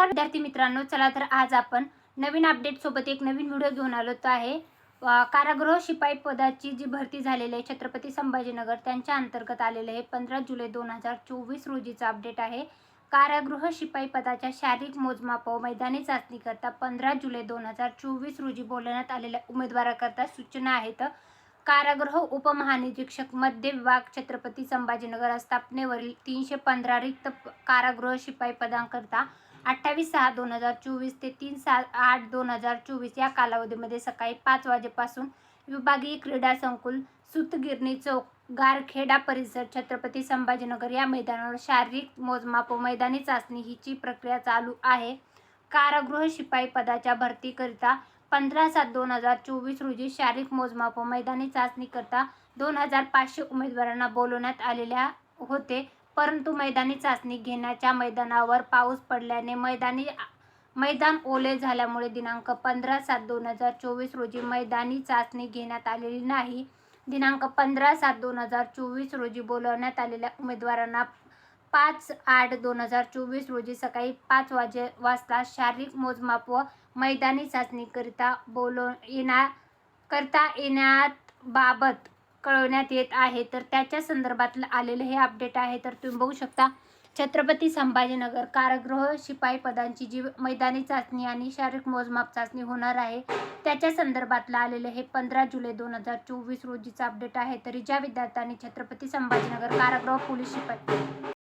विद्यार्थी मित्रांनो चला तर आज आपण नवीन अपडेट सोबत एक नवीन व्हिडिओ घेऊन आलो आहे कारागृह शिपाई पदाची जी भरती झालेली आहे छत्रपती संभाजीनगर त्यांच्या अंतर्गत आलेले आहे. पंधरा जुलै दोन हजार चोवीस रोजीचं अपडेट आहे. कारागृह शिपाई पदाच्या शारीरिक मोजमाप व मैदानी चाचणीकरता पंधरा जुलै दोन हजार चोवीस रोजी बोलवण्यात आलेल्या उमेदवाराकरता सूचना आहेत. कारागृह उपमहानिरीक्षक मध्य विभाग छत्रपती संभाजीनगर स्थापनेवरील तीनशे पंधरा रिक्त कारागृह शिपाई पदांकरता अठ्ठावीस सहा दोन हजार चोवीस ते तीन सात आठ दोन हजार चोवीस या कालावधीमध्ये सकाळी पाच वाजेपासून विभागीय क्रीडा संकुल सुतगिरणी चौक गारखेडा परिसर छत्रपती संभाजीनगर या मैदानावर शारीरिक मोजमाप व मैदानी चाचणी हिची प्रक्रिया चालू आहे. कारागृह शिपाई पदाच्या भरतीकरिता पंधरा सात दोन हजार चोवीस रोजी शारीरिक मोजमाप व मैदानी चाचणीकरता दोन हजार पाचशे उमेदवारांना बोलवण्यात आलेल्या होते. परंतु मैदानी चाचणी घेण्याच्या मैदानावर पाऊस पडल्याने मैदानी मैदान ओले झाल्यामुळे दिनांक पंधरा सात दोन हजार चोवीस रोजी मैदानी चाचणी घेण्यात आलेली नाही. दिनांक पंधरा सात दोन हजार चोवीस रोजी बोलवण्यात आलेल्या उमेदवारांना पाच आठ दोन हजार चोवीस रोजी सकाळी पाच वाजे वाजता शारीरिक मोजमाप व मैदानी चाचणीकरिता बोलव येणार करता येण्यात बाबत कळवण्यात येत आहे. तर त्याच्या संदर्भातलं आलेलं हे अपडेट आहे. तर तुम्ही बघू शकता छत्रपती संभाजीनगर कारागृह शिपाई पदांची जी मैदानी चाचणी आणि शारीरिक मोजमाप चाचणी होणार आहे त्याच्या संदर्भातलं आलेलं हे पंधरा जुलै दोन हजार चोवीस रोजीचं अपडेट आहे. तरी ज्या विद्यार्थ्यांनी छत्रपती संभाजीनगर कारागृह पोलीस शिपाई